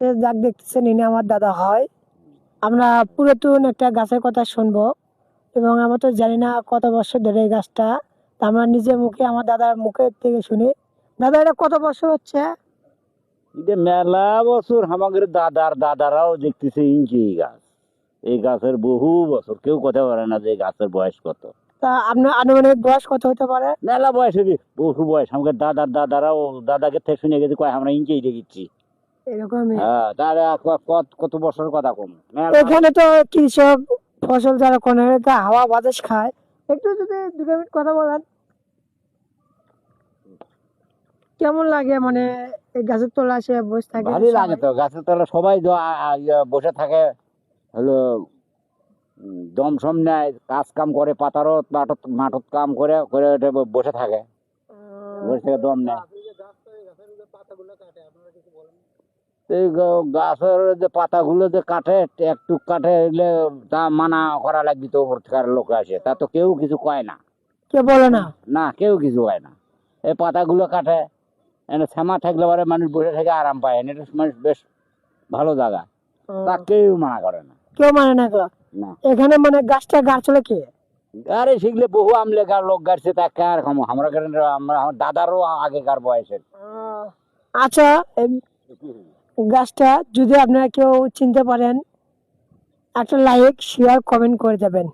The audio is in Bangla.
যাক দেখতেছেন ইনি আমার দাদা হয়। আমরা পুরাতন একটা গাছের কথা শুনব। এবং আমরা তো জানি না কত বছর ধরে এই গাছটা। আমরা নিজের মুখে আমার দাদার মুখের থেকে শুনি। দাদা এটা কত বছর হচ্ছে? এটা মেলা বছর আমাদের দাদার দাদারাও দেখতেছে ইঞ্চি এই গাছ। এই গাছের বহু বছর কেউ কথা বলে না যে গাছের বয়স কত। তা আপনার আনুমানিক বয়স কত হতে পারে? মেলা বয়স হবে বহু বয়স। আমাদের দাদার দাদারাও দাদাকে থেকে শুনে গেছে কয় আমরা ইঞ্চি দেখেছি। এরকমই। হ্যাঁ তাহলে কত কত বছর কথা কম। এখানে তো কৃষক ফসল যারা কোনো হাওয়া বাতাস খায়। একটু যদি দুটো মিনিট কথা বলেন কেমন লাগে মানে এই গাছের তলা সে বসে থাকে? ভালোই লাগে তো গাছের তলা সবাই ইয়া বসে থাকে। হলো দম সম নেয় কাজ কাম করে পাতারত মাঠত মাঠত কাম করে করে ওটা বসে থাকে। বসে থেকে দম নেয়। এই গাছের যে পাতাগুলো যে কাটে একটু কাটে এগুলো তা মানা করা লাগবে তো ওপর থেকে লোক আসে। তা তো কেউ কিছু কয় না। কে বলে না? না কেউ কিছু কয় না। এই পাতাগুলো কাটে এনে শ্যামা থাকলে পরে মানুষ বসে থেকে আরাম পায়। এটা মানুষ বেশ ভালো জায়গা। তা কেউ মানা করে না। কেউ মানে না গো। না। এখানে মানে গাছটা গাছলে কে? আরে শিখলে বহু আমলেকার লোক গাড়ছে তা কার কম আমরা কেন আমরা আমার দাদারও আগেকার বয়সের। আচ্ছা গাছটা যদি আপনারা কেউ চিনতে পারেন একটা লাইক শেয়ার কমেন্ট করে দেবেন।